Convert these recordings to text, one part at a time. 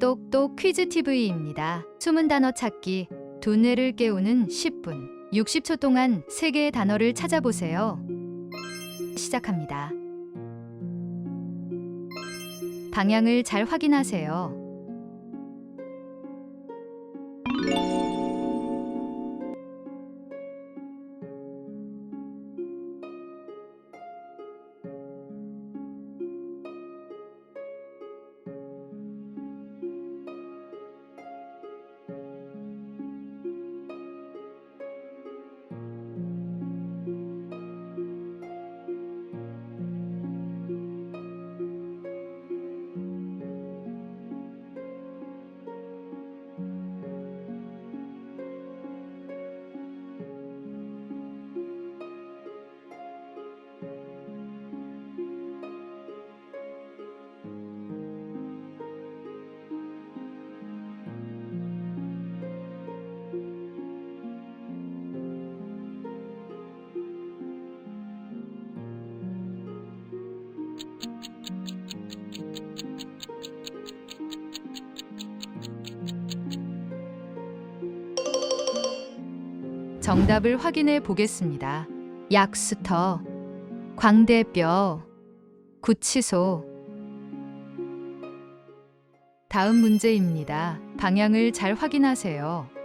똑똑 퀴즈 TV입니다. 숨은 단어 찾기, 두뇌를 깨우는 10분. 60초 동안 세 개의 단어를 찾아보세요. 시작합니다. 방향을 잘 확인하세요. 정답을 확인해 보겠습니다. 약수터, 광대뼈, 구치소. 다음 문제입니다. 방향을 잘 확인하세요.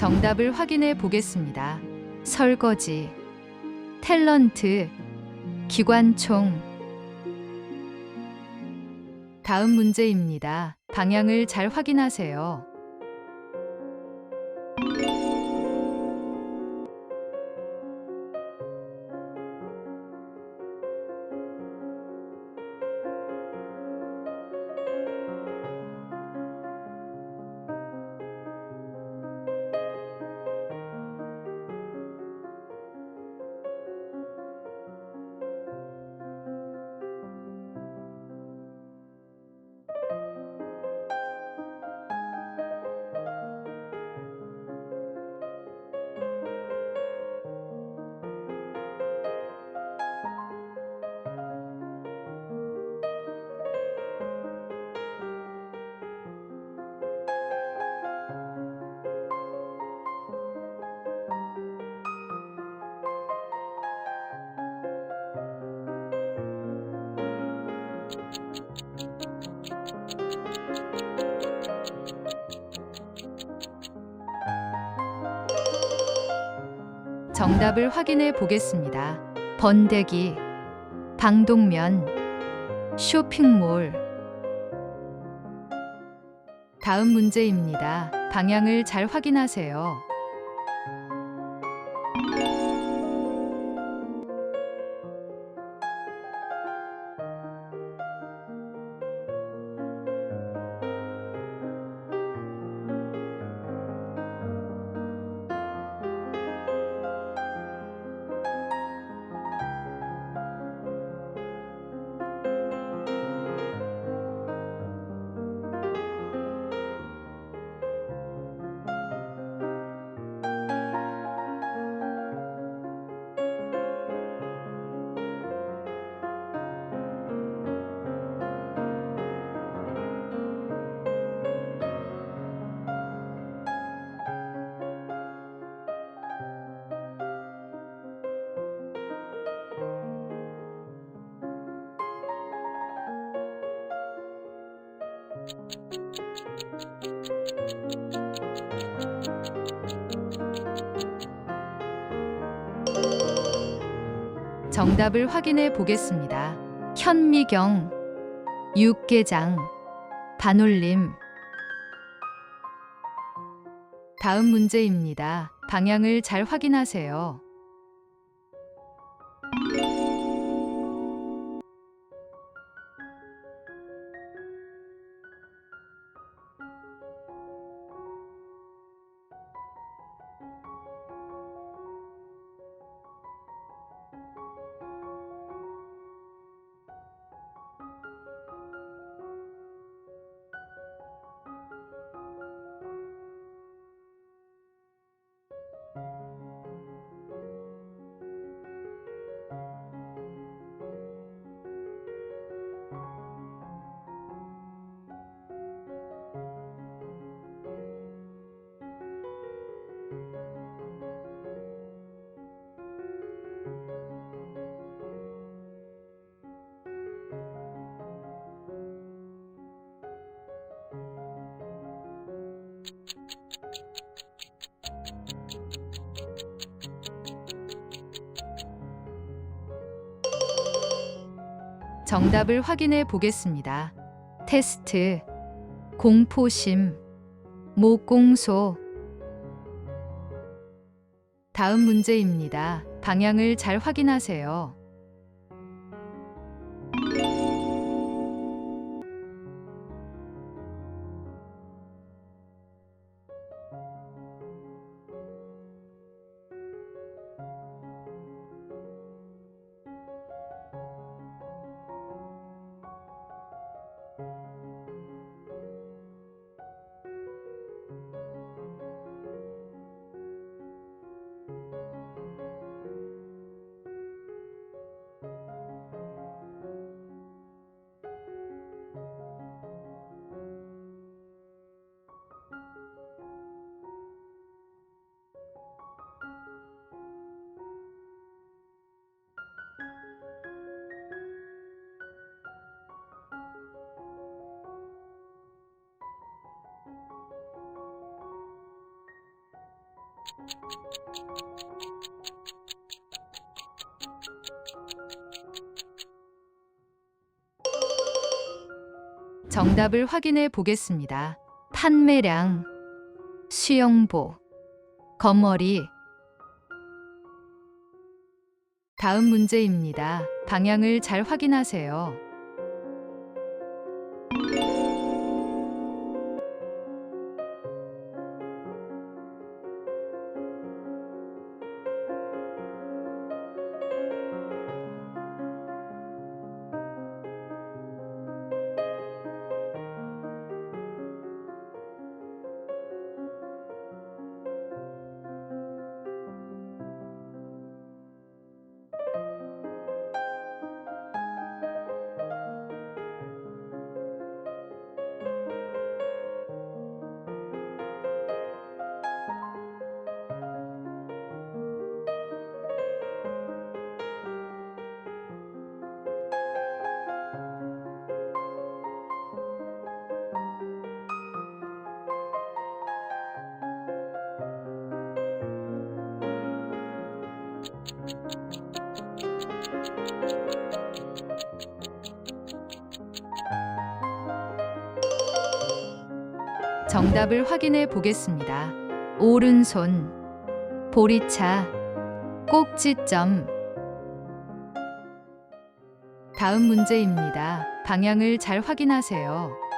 정답을 확인해 보겠습니다. 설거지, 탤런트, 기관총. 다음 문제입니다. 방향을 잘 확인하세요. 정답을 확인해 보겠습니다. 번데기, 방독면, 쇼핑몰. 다음 문제입니다. 방향을 잘 확인하세요. 정답을 확인해 보겠습니다. 현미경, 육개장, 반올림. 다음 문제입니다. 방향을 잘 확인하세요. 정답을 확인해 보겠습니다. 테스트, 공포심, 목공소. 다음 문제입니다. 방향을 잘 확인하세요. 정답을 확인해 보겠습니다. 판매량, 수영복, 거머리. 다음 문제입니다. 방향을 잘 확인하세요. 정답을 확인해 보겠습니다. 오른손, 보리차, 꼭지점. 다음 문제입니다. 방향을 잘 확인하세요.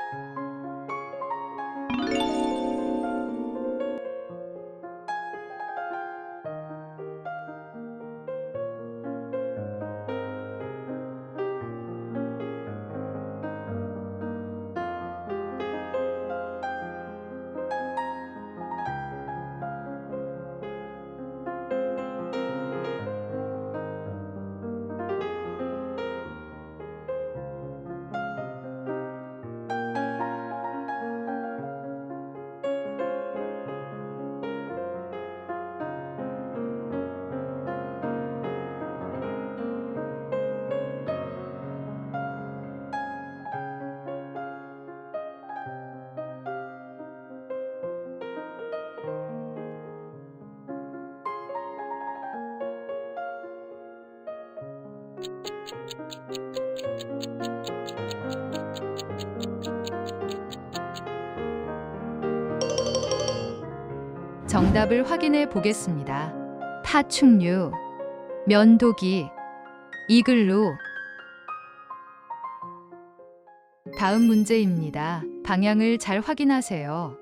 정답을 확인해 보겠습니다. 파충류, 면도기, 이글루. 다음 문제입니다. 방향을 잘 확인하세요.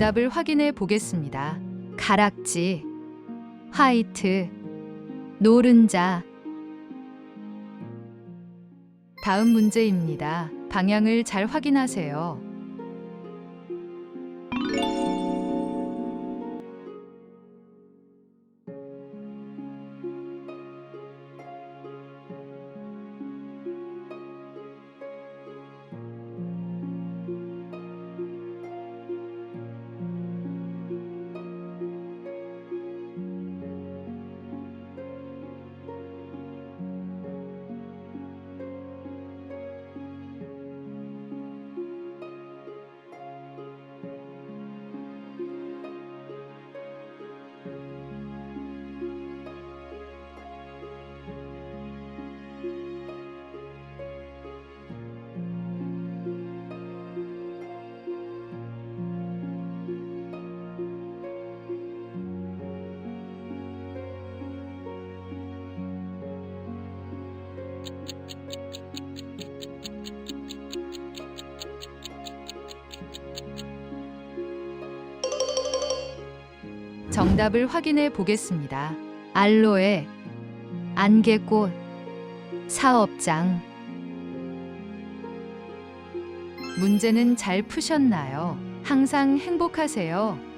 정답을 확인해 보겠습니다. 가락지, 화이트, 노른자. 다음 문제입니다. 방향을 잘 확인하세요. 정답을 확인해 보겠습니다. 알로에, 안개꽃, 사업장. 문제는 잘 푸셨나요? 항상 행복하세요.